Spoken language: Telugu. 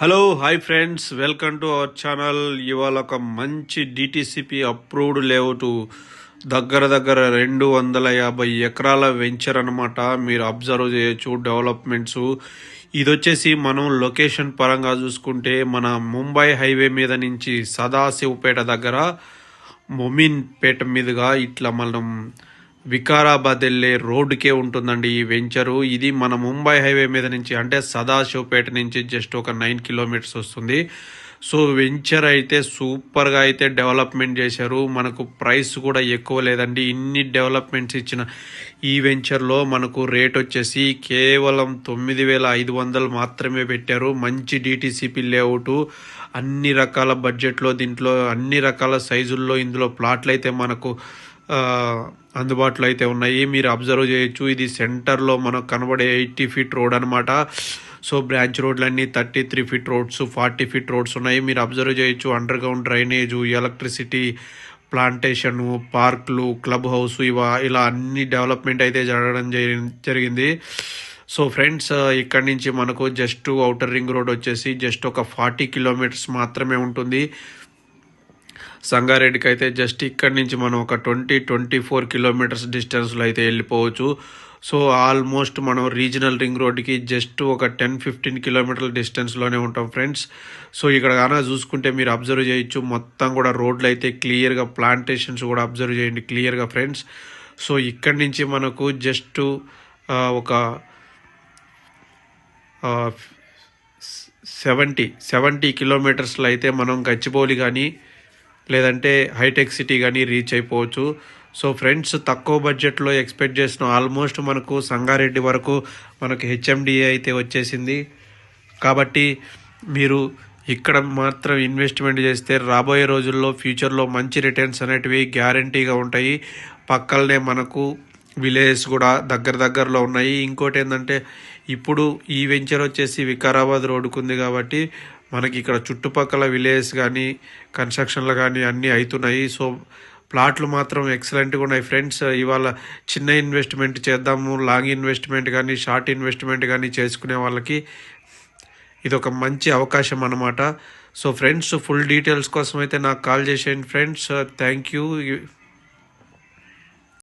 Hello hi friends welcome to our channel ఇవాళ ఒక మంచి డిటిసిపి అప్రూవ్డ్ లేఅవుట్ దగ్గర దగ్గర రెండు వందల యాభై ఎకరాల వెంచర్ అనమాట మీరు అబ్జర్వ్ చేయొచ్చు డెవలప్మెంట్స్ ఇది వచ్చేసి మనం లొకేషన్ పరంగా చూసుకుంటే మన ముంబై హైవే మీద నుంచి సదాశివపేట దగ్గర మొమిన్పేట మీదుగా ఇట్లా మనం వికారాబాద్ వెళ్ళే రోడ్డుకే ఉంటుందండి ఈ వెంచరు. ఇది మన ముంబై హైవే మీద నుంచి అంటే సదాశివపేట నుంచి జస్ట్ ఒక నైన్ కిలోమీటర్స్ వస్తుంది. సో వెంచర్ అయితే సూపర్గా అయితే డెవలప్మెంట్ చేశారు. మనకు ప్రైస్ కూడా ఎక్కువ లేదండి. ఇన్ని డెవలప్మెంట్స్ ఇచ్చిన ఈ వెంచర్లో మనకు రేట్ వచ్చేసి కేవలం తొమ్మిది వేల ఐదు వందలు మాత్రమే పెట్టారు. మంచి డిటీసీపీ లేఅవుట్ అన్ని రకాల బడ్జెట్లో దీంట్లో అన్ని రకాల సైజుల్లో ఇందులో ప్లాట్లు అయితే మనకు అందుబాటులో అయితే ఉన్నాయి. మీరు అబ్జర్వ్ చేయొచ్చు. ఇది సెంటర్లో మనకు కనబడే ఎయిటీ ఫీట్ రోడ్ అనమాట సో బ్రాంచ్ రోడ్లన్నీ thirty three feet roads forty feet roads ఉన్నాయి. మీరు అబ్జర్వ్ చేయొచ్చు. అండర్ గ్రౌండ్ ఎలక్ట్రిసిటీ ప్లాంటేషన్ పార్కులు క్లబ్ హౌస్ ఇవా ఇలా అన్ని డెవలప్మెంట్ అయితే జరగడం జరిగింది. సో ఫ్రెండ్స్ ఇక్కడి నుంచి మనకు జస్ట్ అవుటర్ రింగ్ రోడ్ వచ్చేసి జస్ట్ ఒక ఫార్టీ కిలోమీటర్స్ మాత్రమే ఉంటుంది. సంగారెడ్డికి అయితే జస్ట్ ఇక్కడి నుంచి మనం ఒక ట్వంటీ ట్వంటీ ఫోర్ కిలోమీటర్స్ డిస్టెన్స్లో అయితే వెళ్ళిపోవచ్చు. సో ఆల్మోస్ట్ మనం రీజనల్ రింగ్ రోడ్కి జస్ట్ ఒక టెన్ ఫిఫ్టీన్ కిలోమీటర్ల డిస్టెన్స్లోనే ఉంటాం ఫ్రెండ్స్. సో ఇక్కడ కానీ చూసుకుంటే మీరు అబ్జర్వ్ చేయొచ్చు. మొత్తం కూడా రోడ్లు అయితే క్లియర్గా ప్లాంటేషన్స్ కూడా అబ్జర్వ్ చేయండి క్లియర్గా ఫ్రెండ్స్. సో ఇక్కడి నుంచి మనకు జస్ట్ ఒక సెవెంటీ సెవెంటీ కిలోమీటర్స్లో అయితే మనం గచ్చిబౌలి కానీ లేదంటే హైటెక్ సిటీ కానీ రీచ్ అయిపోవచ్చు. సో ఫ్రెండ్స్ తక్కువ బడ్జెట్లో ఎక్స్పెక్ట్ చేసిన ఆల్మోస్ట్ మనకు సంగారెడ్డి వరకు మనకు హెచ్ఎండిఏ అయితే వచ్చేసింది. కాబట్టి మీరు ఇక్కడ మాత్రం ఇన్వెస్ట్మెంట్ చేస్తే రాబోయే రోజుల్లో ఫ్యూచర్లో మంచి రిటర్న్స్ అనేటివి గ్యారంటీగా ఉంటాయి. పక్కలనే మనకు విలేజెస్ కూడా దగ్గర దగ్గరలో ఉన్నాయి. ఇంకోటి ఏంటంటే ఇప్పుడు ఈ వెంచర్ వచ్చేసి వికారాబాద్ రోడ్డుకు ఉంది కాబట్టి మనకి ఇక్కడ చుట్టుపక్కల విలేజ్ కానీ కన్స్ట్రక్షన్లు కానీ అన్నీ అవుతున్నాయి సో ప్లాట్లు మాత్రం ఎక్సలెంట్గా ఉన్నాయి ఫ్రెండ్స్. ఇవాళ చిన్న ఇన్వెస్ట్మెంట్ చేద్దాము లాంగ్ ఇన్వెస్ట్మెంట్ కానీ షార్ట్ ఇన్వెస్ట్మెంట్ కానీ చేసుకునే వాళ్ళకి ఇది ఒక మంచి అవకాశం అన్నమాట. సో ఫ్రెండ్స్ ఫుల్ డీటెయిల్స్ కోసం అయితే నాకు కాల్ చేసేయండి ఫ్రెండ్స్. Thank you